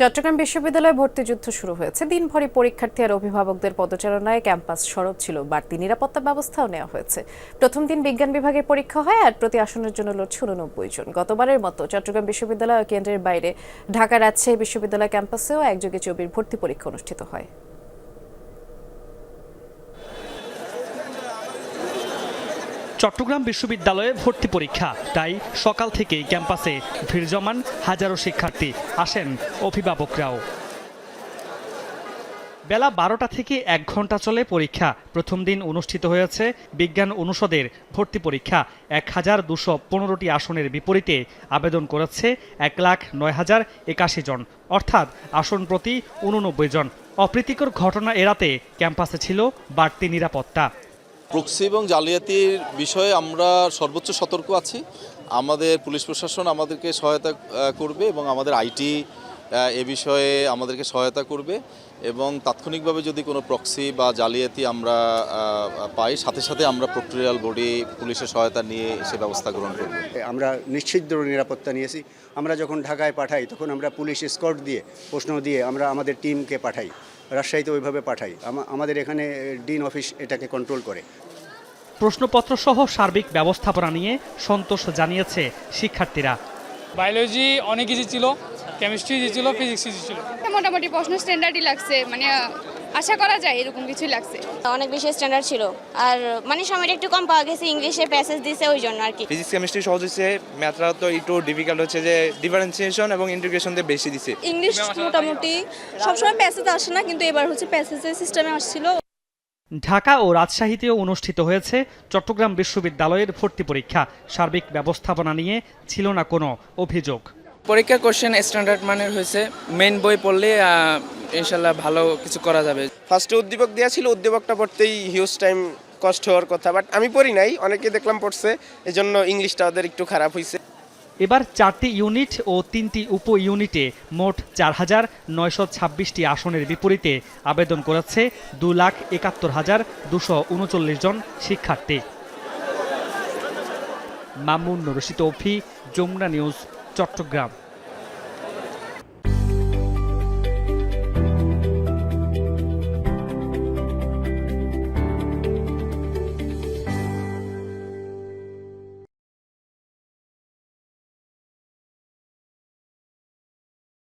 চট্টগ্রাম বিশ্ববিদ্যালয়ে ভর্তি যুদ্ধ শুরু হয়েছে। দিনভরই পরীক্ষার্থী আর অভিভাবকদের পদচারণায় ক্যাম্পাস সরব ছিল। বাড়তি নিরাপত্তা ব্যবস্থাও নেওয়া হয়েছে। প্রথম দিন বিজ্ঞান বিভাগের পরীক্ষা হয় আর প্রতি আসনের জন্য লড়ছে উননব্বই জন। গতবারের মতো চট্টগ্রাম বিশ্ববিদ্যালয় কেন্দ্রের বাইরে ঢাকা রাজশাহী বিশ্ববিদ্যালয় ক্যাম্পাসেও একযোগে চবির ভর্তি পরীক্ষা অনুষ্ঠিত হয়। চট্টগ্রাম বিশ্ববিদ্যালয়ে ভর্তি পরীক্ষা। তাই সকাল থেকেই ক্যাম্পাসে ভিড় জমান হাজারো শিক্ষার্থী আসেন অভিভাবকরাও। বেলা বারোটা থেকে এক ঘণ্টা চলে পরীক্ষা। প্রথম দিন অনুষ্ঠিত হয়েছে বিজ্ঞান অনুষদের ভর্তি পরীক্ষা। এক হাজার দুশো পনেরোটি আসনের বিপরীতে আবেদন করেছে এক লাখ নয় হাজার একাশি জন। অর্থাৎ আসন প্রতি উননব্বই জন। অপ্রীতিকর ঘটনা এড়াতে ক্যাম্পাসে ছিল বাড়তি নিরাপত্তা। প্রক্সি এবং জালিয়াতির বিষয়ে আমরা সর্বোচ্চ সতর্ক আছি। আমাদের পুলিশ প্রশাসন আমাদেরকে সহায়তা করবে এবং আমাদের আইটি এ বিষয়ে আমাদেরকে সহায়তা করবে এবং তাৎক্ষণিকভাবে যদি কোনো প্রক্সি বা জালিয়াতি আমরা পাই, সাথে সাথে আমরা প্রক্টোরিয়াল বডি পুলিশের সহায়তা নিয়ে সে ব্যবস্থা গ্রহণ করব। আমরা নিশ্চিত নিরাপত্তা নিয়েছি। আমরা যখন ঢাকায় পাঠাই, তখন আমরা পুলিশ স্কট দিয়ে, প্রশ্ন দিয়ে আমরা আমাদের টিমকে পাঠাই। রাজশাহীতে ওইভাবে পাঠাই। আমাদের এখানে ডিন অফিস এটাকে কন্ট্রোল করে। প্রশ্নপত্র সহ সার্বিক ব্যবস্থাপনা নিয়ে সন্তোষ জানিয়েছে শিক্ষার্থীরা। বায়োলজি অনেক ইজি ছিল কেমিস্ট্রি ইজি ছিল ফিজিক্স ইজি ছিল। মোটামুটি প্রশ্ন স্ট্যান্ডার্ডই লাগছে মানে আশা করা যায় এরকম কিছুই লাগছে। অনেক বেশি স্ট্যান্ডার্ড ছিল আর মানে সময়টা একটু কম পাওয়া গেছে ইংলিশে প্যাসেজ দিছে ওই জন্য আর কি। ফিজিক্স কেমিস্ট্রি সহজ হচ্ছে ম্যাথরা তো একটু ডিফিকাল্ট হচ্ছে যে ডিফারেন্সিয়েশন এবং ইন্টিগ্রেশন দিয়ে বেশি দিছে। ইংলিশ মোটামুটি সবসময় প্যাসেজ আসে না কিন্তু এবার হচ্ছে প্যাসেজের সিস্টেমে আসছিল। ঢাকা ও রাজশাহীতেও অনুষ্ঠিত হয়েছে চট্টগ্রাম বিশ্ববিদ্যালয়ের ভর্তি পরীক্ষা। সার্বিক ব্যবস্থাপনা নিয়ে ছিল না কোনো অভিযোগ। পরীক্ষার কোশ্চেন স্ট্যান্ডার্ড মানের হয়েছে। মেন বই পড়লে ইনশাল্লাহ ভালো কিছু করা যাবে। ফার্স্টে উদ্দীপক দেওয়া ছিল উদ্দীপকটা পড়তেই হিউজ টাইম কষ্ট হওয়ার কথা বাট আমি পড়ি নাই অনেকে দেখলাম পড়ছে এজন্য ইংলিশটা ওদের একটু খারাপ হয়েছে এবার চারটি ইউনিট ও তিনটি উপ ইউনিটে মোট চার হাজার নয়শো ছাব্বিশটি আসনের বিপরীতে আবেদন করেছে দু লাখ একাত্তর হাজার দুশো উনচল্লিশ জন শিক্ষার্থী। মামুন রশিদ অফি যমুনা নিউজ, চট্টগ্রাম।